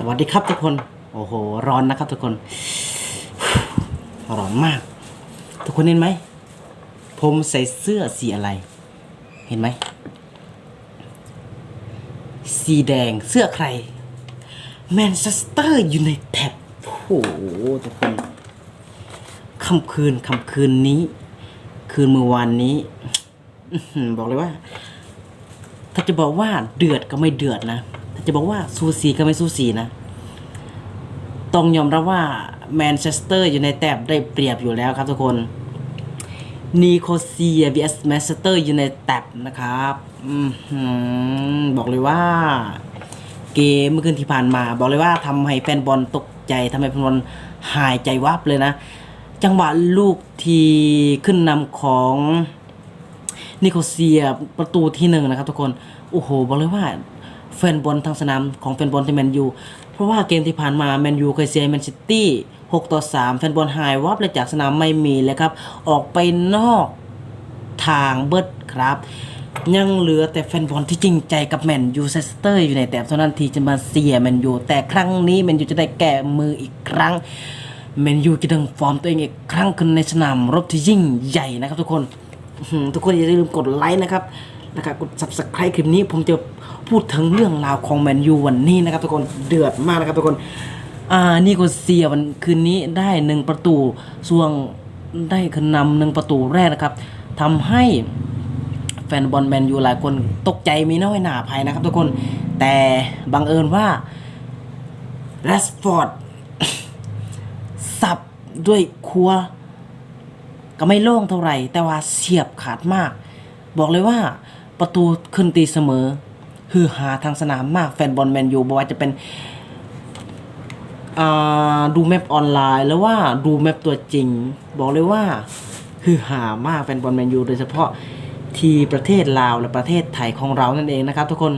สวัสดีครับทุกคน โอ้โห ร้อนนะครับทุกคน ร้อนมาก ทุกคนเห็นไหม ผมใส่เสื้อสีอะไร เห็นไหม สีแดง เสื้อใคร แมนเชสเตอร์อยู่ในแท็บโอ้โห ทุกคน ค่ำคืนค่ำคืนนี้ คืนเมื่อวานนี้ บอกเลยว่า ถ้าจะบอกว่าเดือดก็ไม่เดือดนะ จะบอกว่าสูสีก็ไม่สูสีนะ ต้องยอมรับว่าแมนเชสเตอร์อยู่ในแต้มได้เปรียบอยู่แล้วครับทุกคนนีโคเซีย vs แมนเชสเตอร์อยู่ในแต้มนะครับอบอกเลยว่า เกมเมื่อคืนที่ผ่านมา บอกเลยว่าทำให้แฟนบอลตกใจทำให้แฟนบอลหายใจวับเลยนะ จังหวะลูกที่ขึ้นนำของนิโคเซียประตูที่หนึ่งนะครับทุกคน โอ้โห บอกเลยว่า แฟนบอลทางสนามของแฟนบอลที่แมนยู เพราะว่าเกมที่ผ่านมาแมนยูเคยเสียแมนซิตี้6ต่อ3แฟนบอลหายวับเลยจากสนามไม่มีเลยครับ ออกไปนอกทางเบิดครับ ยังเหลือแต่แฟนบอลที่จริงใจกับแมนยูเซสเตอร์อยู่ในแต่เท่านั้นทีจะมาเสียแมนยูแต่ครั้งนี้แมนยูจะได้แก้มืออีกครั้งแมนยูจะดึงฟอร์มตัวเองอีกครั้งขึ้นในสนามรบที่ยิ่งใหญ่นะครับทุกคน ทุกคนอย่าลืมกดไลค์นะครับ นะครับกด subscribe คลิปนี้ผมจะพูดถึงเรื่องราวของแมนยูวันนี้นะครับทุกคนเดือดมากนะครับทุกคนอ่านี่ก็เสียวันคืนนี้ได้หนึ่งประตูส่วงได้ขึ้นนำหนึ่งประตูแรกนะครับทำให้แฟนบอลแมนยูหลายคนตกใจมีน้อยหนาภัยนะครับทุกคนแต่บังเอิญว่าแรสฟอร์ดสับด้วยครัว ก็ไม่โล่งเท่าไหร่ แต่ว่าเสียบขาดมาก บอกเลยว่า ประตูขึ้นตีเสมอ คือหาทางสนามมากแฟนบอลแมนยูบอกว่าจะเป็นอ่าดูแมปออนไลน์แล้วว่าดูแมปตัวจริง บอกเลยว่าคือหามากแฟนบอลแมนยูโดยเฉพาะที่ประเทศลาวและประเทศไทยของเรานั่นเองนะครับทุกคน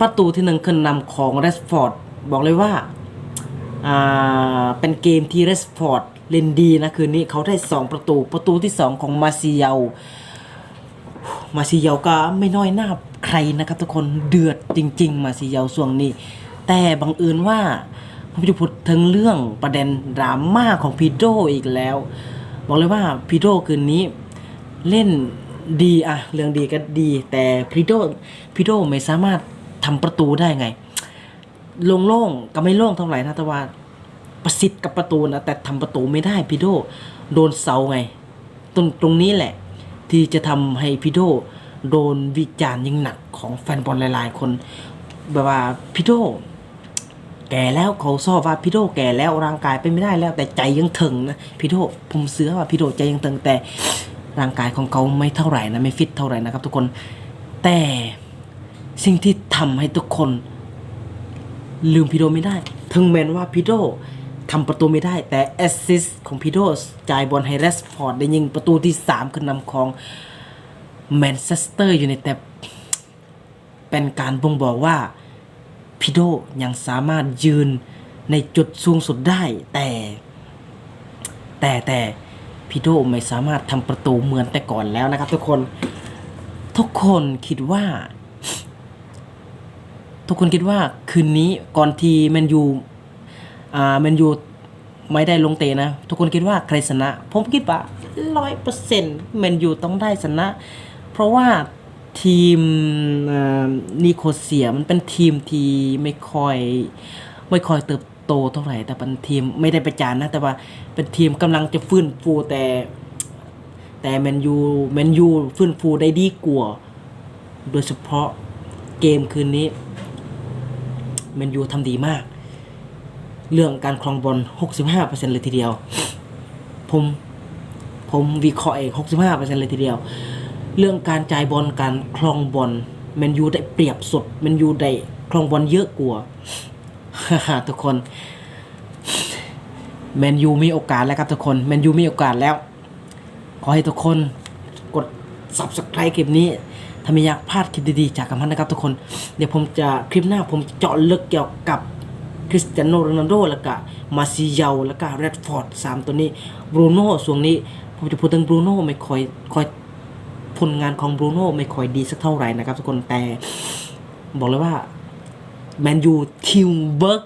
ประตูที่หนึ่งขึ้นนำของเรสฟอร์ดบอกเลยว่าอ่าเป็นเกมที่เรสฟอร์ดเล่นดีนะคืนนี้เขาได้ 2 ประตูประตูที่ 2 ของมาซิเยา มาซิเยาก็ไม่น้อยหน้าใครนะครับ ทุกคนเดือดจริง ๆ มาซิเยาช่วงนี้ แต่บังเอิญว่าผมจะพูดถึงเรื่องประเด็นดราม่าของพีโดอีกแล้ว บอกเลยว่าพีโดคืนนี้เล่นดีอะเรื่องดีก็ดี แต่พีโดพีโดไม่สามารถทำประตูได้ไงโล่งๆก็ไม่โล่งเท่าไหร่นะแต่ว่าประสิทธิ์กับประตูนะแต่ทำประตูไม่ได้พีโดโดนเสาไงตรงตรงนี้แหละ ที่จะทำให้พี่โดโดนวิจารณ์ยิ่งหนักของแฟนบอลหลาย ๆ คนแบบว่าพี่โดแก่แล้วเขาชอบว่าพี่โดแก่แล้วร่างกายเป็นไม่ได้แล้ว แต่ใจยังถึงนะพี่โดผมเสือว่าพี่โดใจยังถึงแต่ร่างกายของเขาไม่เท่าไหร่นะไม่ฟิตเท่าไหร่นะครับ ทุกคนแต่สิ่งที่ทำให้ทุกคน ลืมพีโดไม่ได้ ถึงแม้ว่าพีโด ทำประตูไม่ได้ แต่แอสซิสต์ของพีโดสจ่ายบอลให้เรสฟอร์ดได้ยิงประตูที่ 3 ขึ้นนำของแมนเชสเตอร์อยู่ในแต่เป็นการบ่งบอกว่าพีโดยังสามารถยืนในจุดสูงสุดได้ แต่ แต่แต่พีโดไม่สามารถทำประตูเหมือนแต่ก่อนแล้วนะครับ ทุกคนทุกคนคิดว่า ทุกคนคิดว่าคืนนี้ก่อนที่แมนยู อ่าแมนยูไม่ได้ลงเตะนะ ทุกคนคิดว่าใครชนะ ผมคิดว่าร้อยเปอร์เซ็นต์แมนยูต้องได้ชนะ เพราะว่าทีมนิโคเซียมันเป็นทีมที่ไม่ค่อยไม่ค่อยเติบโตเท่าไหร่ แต่เป็นทีมไม่ได้ประจานนะ แต่ว่าเป็นทีมกำลังจะฟื้นฟูแต่ แต่แมนยูแมนยูฟื้นฟูได้ดีกว่าโดยเฉพาะเกมคืนนี้แมนยูทำดีมาก เรื่องการครองบอล 65%เลยทีเดียว ผมผมวิเคราะห์เอง 65%เลยทีเดียว เรื่องการจ่ายบอลการครองบอลแมนยูได้เปรียบสุดแมนยูได้ครองบอลเยอะกว่าทุกคนแมนยูมีโอกาสแล้วครับทุกคนแมนยูมีโอกาสแล้ว ขอให้ทุกคนกด subscribe คลิปนี้ ถ้าไม่อยากพลาดคลิปดีๆ จากกัมพันนะครับทุกคน เดี๋ยวผมจะคลิปหน้าผมเจาะลึกเกี่ยวกับ คริสเตียโนโรนัลโดแล้วก็มาซิเยาแล้วก็แรดฟอร์ดสามตัวนี้บรูโน่ส่วนนี้ผมจะพูดถึงบรูโน่ไม่ค่อยค่อยผลงานของบรูโน่ไม่ค่อยดีสักเท่าไหร่นะครับทุกคนแต่ บอกเลยว่าแมนยูทิมเบิร์ก